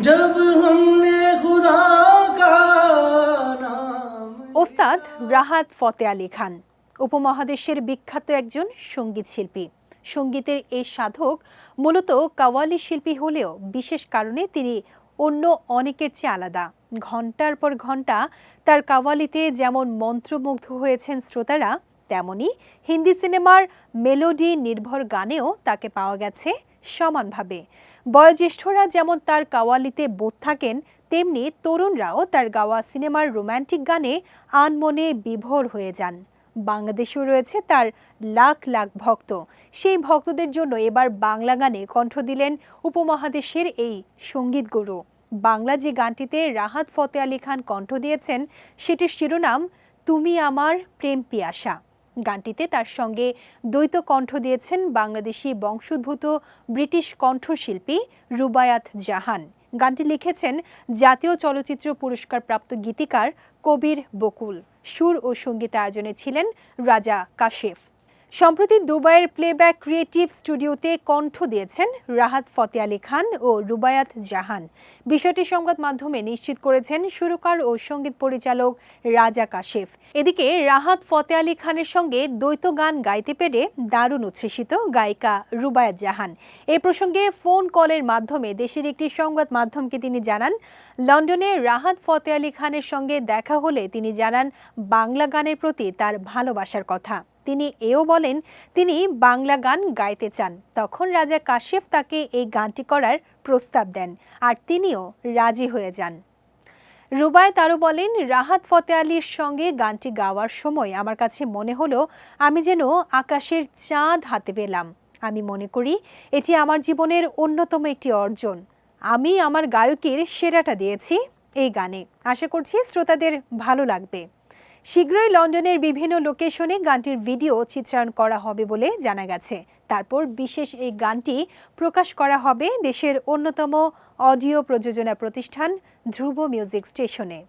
जब हमने खुदा का नाम ওস্তাদ রাহাত ফতে আলী খান উপমহাদেশের বিখ্যাত একজন সঙ্গীত শিল্পী সঙ্গীতের এই সাধক মূলত কাওয়ালি শিল্পী হলেও বিশেষ কারণে তিনি অন্য অনেকের চেয়ে আলাদা ঘন্টার পর ঘন্টা তার কাওয়ালিতে যেমন মন্ত্রমুগ্ধ হয়েছেন শ্রোতারা তেমনি হিন্দি সিনেমার মেলোডি নির্ভর গানেও তাকে পাওয়া গেছে সমানভাবে। বয়োজ্যেষ্ঠরা যেমন তার কাওয়ালিতে বোধ থাকেন, তেমনি তরুণরাও তার গাওয়া সিনেমার রোমান্টিক গানে আনমনে বিভোর হয়ে যান। বাংলাদেশেও রয়েছে তার লাখ লাখ ভক্ত। সেই ভক্তদের জন্য এবার বাংলা গানে কণ্ঠ দিলেন উপমহাদেশের এই সংগীত গুরু। বাংলা যে গানটিতে রাহাত ফতে আলী খান কণ্ঠ দিয়েছেন, সেটির শিরোনাম, তুমি আমার প্রেম পিয়াসা। গানটিতে তার সঙ্গে দ্বৈত কণ্ঠ দিয়েছেন বাংলাদেশি বংশোদ্ভূত ব্রিটিশ কণ্ঠশিল্পী রুবায়াত জাহান। গানটি লিখেছেন জাতীয় চলচ্চিত্র পুরস্কার প্রাপ্ত গীতিকার কবির বকুল। সুর ও সংগীত আয়োজনে ছিলেন রাজা কাশেফ। সম্প্রতি দুবাইয়ের প্লেব্যাক ক্রিয়েটিভ স্টুডিওতে কণ্ঠ দিয়েছেন রাহাত ফতে আলী খান ও রুবায়াত জাহান। বিষয়টি সংবাদ মাধ্যমে নিশ্চিত করেছেন সুরকার ও সংগীত পরিচালক রাজা কাশেফ। এদিকে রাহাত ফতে আলী খানের সঙ্গে দ্বৈত গান গাইতে পেরে দারুণ উচ্ছ্বসিত গায়িকা রুবায়াত জাহান। এ প্রসঙ্গে ফোন কলের মাধ্যমে দেশের একটি সংবাদ মাধ্যমকে তিনি জানান, লন্ডনে রাহাত ফতে আলী খানের সঙ্গে দেখা হলে তিনি জানান, বাংলা গানের প্রতি তার ভালোবাসার কথা। তিনি এও বলেন, তিনি বাংলা গান গাইতে চান। তখন রাজা কাশেফ তাকে এই গানটি করার প্রস্তাব দেন আর তিনিও রাজি হয়ে যান। রুবায়ত আরও বলেন, রাহাত ফতে আলীর সঙ্গে গানটি গাওয়ার সময় আমার কাছে মনে হলো, আমি যেন আকাশের চাঁদ হাতে পেলাম। আমি মনে করি, এটি আমার জীবনের অন্যতম একটি অর্জন। আমি আমার গায়কের সেরাটা দিয়েছি এই গানে। আশা করছি শ্রোতাদের ভালো লাগবে। শীঘ্রই লন্ডনের বিভিন্ন লোকেশনে গানটির ভিডিও চিত্রায়ন করা হবে বলে জানা গেছে। তারপর বিশেষ এই গানটি প্রকাশ করা হবে দেশের অন্যতম অডিও প্রযোজনা প্রতিষ্ঠান ধ্রুব মিউজিক স্টেশনে।